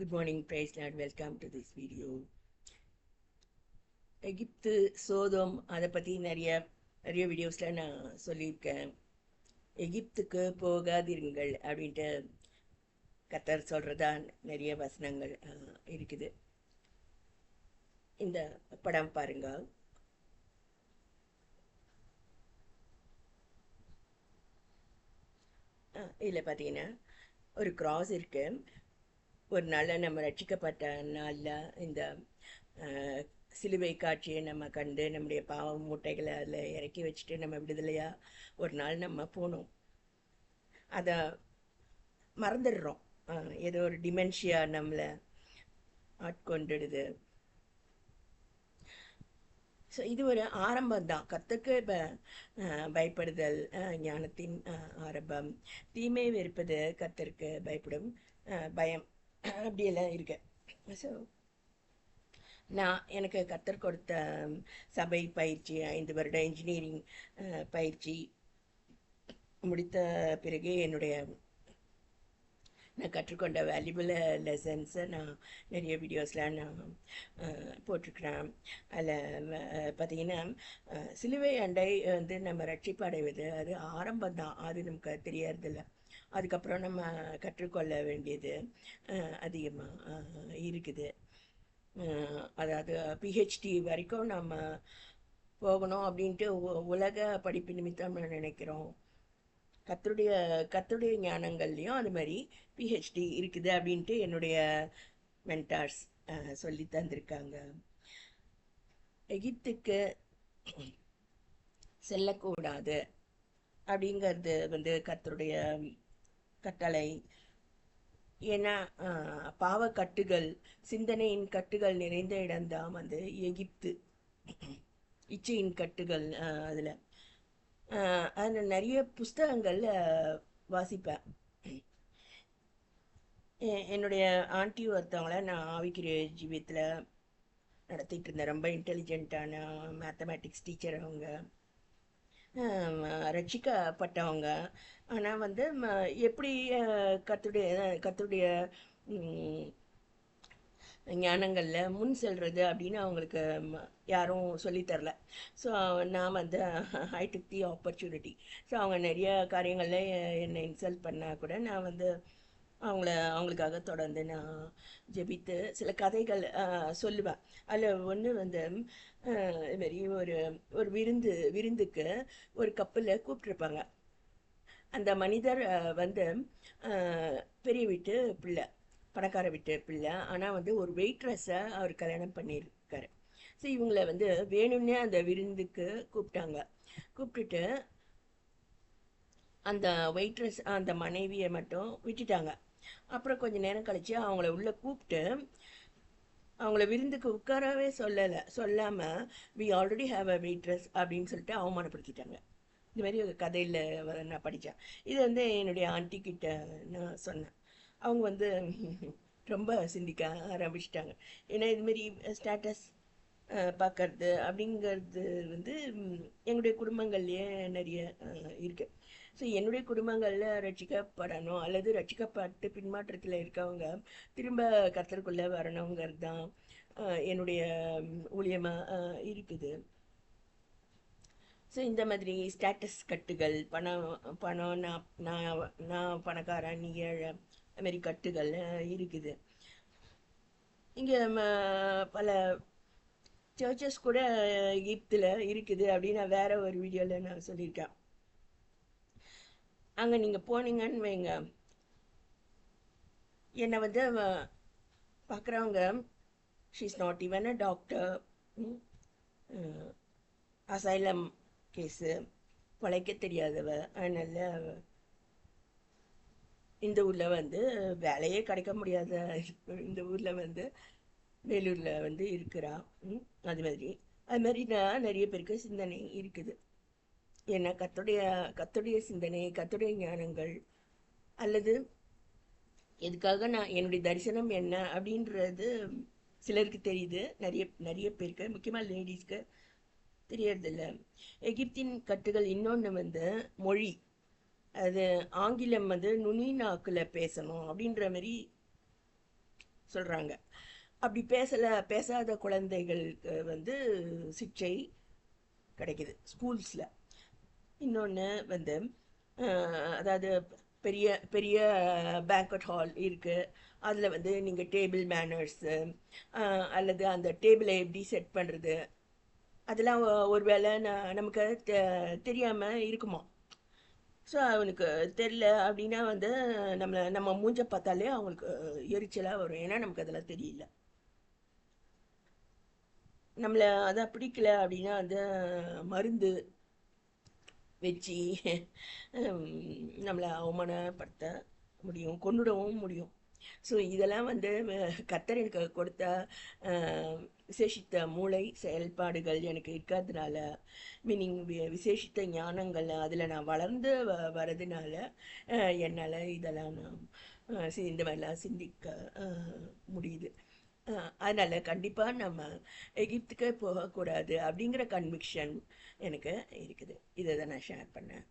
Good morning, praise Lord. Welcome to this video. எகிப்து சோதோம் அதை பற்றி நிறைய நிறைய வீடியோஸில் நான் சொல்லியிருக்கேன் எகிப்துக்கு போகாதீர்கள் அப்படின்ட்டு கத்தர் சொல்கிறதா நிறைய வசனங்கள் இருக்குது இந்த படம் பாருங்க இதில் பார்த்தீங்கன்னா ஒரு கிராஸ் இருக்குது ஒரு நாளில் நம்ம ரட்சிக்கப்பட்ட நாளில் இந்த சிலுவை காட்சியை நம்ம கண்டு நம்முடைய பாவ மூட்டைகளை அதில் இறக்கி வச்சுட்டு நம்ம விடுதலையாக ஒரு நாள் நம்ம போனோம். அதை மறந்துடுறோம். ஏதோ ஒரு டிமென்ஷியா நம்மளை ஆட்கொண்டுடுது. ஸோ இது ஒரு ஆரம்பம் தான். கத்துக்கு இப்போ பயப்படுதல் ஞானத்தின் ஆரம்பம். தீமை வெறுப்பது கத்திற்கு பயப்படும் பயம். அப்படியெல்லாம் இருக்கேன் ஸோ நான் எனக்கு கத்தர் கொடுத்த சபை பயிற்சி ஐந்து வருட இன்ஜினியரிங் பயிற்சி முடித்த பிறகு என்னுடைய நான் கற்றுக்கொண்ட வேல்யூபிள் லெசன்ஸை நான் நிறைய வீடியோஸ்லாம் நான் போட்டிருக்கிறேன். அதில் பார்த்தீங்கன்னா சிலுவை அண்டை வந்து நம்ம ரட்சிப்படைவது அது ஆரம்பம் தான் அது நமக்கு தெரியறதில்லை அதுக்கப்புறம் நம்ம கற்றுக்கொள்ள வேண்டியது அதிகமாக இருக்குது. அதாவது பிஹெச்டி வரைக்கும் நம்ம போகணும் அப்படின்ட்டு உ- உலக படிப்பு நிமித்தம் நினைக்கிறோம். கத்தருடைய கத்தருடைய ஞானங்கள்லையும் அது மாதிரி பிஹெச்டி இருக்குது அப்படின்ட்டு என்னுடைய மென்டார்ஸ் சொல்லி தந்திருக்காங்க. எகிப்துக்கு செல்லக்கூடாது அப்படிங்கிறது வந்து கத்தருடைய கட்டளை. ஏன்னா பாவக்கட்டுகள் பாவ கட்டுகள் சிந்தனையின் கட்டுகள் நிறைந்த இடம்தான் வந்து எகிப்து. இச்சையின் கட்டுகள் அதில். அதில் நிறைய புஸ்தகங்கள் வாசிப்பேன். எ- என்னுடைய ஆண்டி ஒருத்தவங்கள நான் ஆவிக்கிற ஜீவியத்தில் நடத்திட்டு இருந்தேன். ரொம்ப இன்டெலிஜென்ட்டான மேத்தமேட்டிக்ஸ் டீச்சர் அவங்க. ரட்சிக்கப்பட்டவங்க. ஆனால் வந்து ம- எப்படி கத்துடைய கத்துடைய ஞானங்களில் முன் செல்வது அப்படின்னு அவங்களுக்கு யாரும் சொல்லித்தரல ஸோ நான் வந்து I took the opportunity so அவங்க நிறைய காரியங்களில் என்னை இன்சல்ட் பண்ணால் கூட நான் வந்து அவங்கள அவங்களுக்காக தொடர்ந்து நான் ஜெபித்து சில கதைகள் சொல்லுவேன். அதில் ஒன்று வந்து இதுமாரி ஒரு ஒரு விருந்து விருந்துக்கு ஒரு கப்பலில் கூப்பிட்ருப்பாங்க அந்த மனிதர் வந்து பெரிய வீட்டு பிள்ளை பணக்கார வீட்டு பிள்ளை. ஆனால் வந்து ஒரு வெயிட்ரஸை அவர் கல்யாணம் பண்ணியிருக்காரு. ஸோ இவங்களை வந்து வேணும்னே அந்த விருந்துக்கு கூப்பிட்டாங்க. கூப்பிட்டுட்டு அந்த வெயிட்ரஸ் அந்த மனைவியை மட்டும் விட்டுட்டாங்க. அப்புறம் கொஞ்ச நேரம் கழிச்சு அவங்கள உள்ள கூப்பிட்டு அவங்கள விருந்துக்கு உட்காரவே சொல்லலை. சொல்லாமல் we already have a waitress அப்படின்னு சொல்லிட்டு அவமானப்படுத்திட்டாங்க. இந்த மாதிரி ஒரு கதையில் நான் படித்தேன் இது வந்து என்னுடைய ஆண்டி கிட்ட நான் சொன்னேன். அவங்க வந்து ரொம்ப சிந்திக்க ஆரம்பிச்சிட்டாங்க. ஏன்னா இதுமாரி ஸ்டேட்டஸ் பார்க்கறது அப்படிங்கிறது வந்து என்னுடைய எங்களுடைய குடும்பங்கள்லேயே நிறைய இருக்கு. ஸோ என்னுடைய குடும்பங்களில் ரட்சிக்கப்படணும் அல்லது ரட்சிக்கப்பட்டு பின்மாற்றத்தில் இருக்கவங்க திரும்ப கர்த்தருக்குள்ளே வரணுங்கிறது தான் என்னுடைய ஊழியமாக இருக்குது. ஸோ இந்த மாதிரி ஸ்டேட்டஸ் கட்டுகள் பணம் பணம் நான் நான் நான் பணக்காரன் நீ ஏழை அது மாதிரி கட்டுகள் இருக்குது. இங்கே பல சர்ச்சஸ் கூட எகிப்தில் இருக்குது அப்படின்னு நான் வேற ஒரு வீடியோவில் நான் சொல்லியிருக்கேன். அங்கே நீங்கள் போனீங்கன்னு வைங்க. என்னை வந்து பார்க்குறவங்க she's not even a doctor asylum case பிழைக்க தெரியாதவ அதனால இந்த ஊரில் வந்து வேலையே கிடைக்க முடியாத இந்த ஊரில் வந்து வேலூரில் வந்து இருக்கிறா. ம், அது மாதிரி. அது மாதிரி நான் நிறைய பேருக்கு சிந்தனை இருக்குது. ஏன்னா கத்துடைய கத்துடைய சிந்தனை கத்துடைய ஞானங்கள் அல்லது எதுக்காக நான் என்னுடைய தரிசனம் என்ன அப்படின்றது சிலருக்கு தெரியுது. நிறைய நிறைய பேருக்கு முக்கியமாக லேடிஸ்க்கு தெரியறதில்ல. எகிப்தின் கட்டுகள் இன்னொன்று வந்து மொழி. அது ஆங்கிலம் வந்து நுனி நாக்கில் பேசணும் அப்படின்ற மாதிரி சொல்கிறாங்க அப்படி பேசலை பேசாத குழந்தைகளுக்கு வந்து சிக்ஷை கிடைக்குது ஸ்கூல்ஸில். இன்னொன்று வந்து அதாவது பெரிய பெரிய பேங்க்வெட் ஹால் இருக்குது அதில் வந்து நீங்கள் டேபிள் மேனர்ஸு அல்லது அந்த டேபிளை எப்படி செட் பண்ணுறது அதெல்லாம் ஒரு வேளை நான் நமக்கு தெ- தெரியாமல் இருக்குமா? ஸோ அவனுக்கு தெரில அப்படின்னா வந்து நம்மளை நம்ம மூஞ்ச பார்த்தாலே அவங்களுக்கு எரிச்சலாக வரும். ஏன்னா நமக்கு அதெல்லாம் தெரியல. நம்மளை அதை பிடிக்கல அப்படின்னா அதை மருந்து வச்சு நம்மளை அவமானப்படுத்த முடியும் கொன்னுடவும் முடியும். ஸோ இதெல்லாம் வந்து கத்தர் எனக்கு கொடுத்த விசேஷித்த மூளை செயல்பாடுகள் எனக்கு இருக்கிறதுனால மீனிங் விசேஷித்த ஞானங்கள் அதில் நான் வளர்ந்து வ வரதுனால என்னால் இதெல்லாம் நான் இந்த மாதிரிலாம் சிந்திக்க முடியுது. அதனால் அதனால கண்டிப்பாக நம்ம எகிப்துக்கு போகக்கூடாது அப்படிங்கிற கன்விக்ஷன் எனக்கு இருக்குது. இதை தான் நான் ஷேர் பண்ணேன்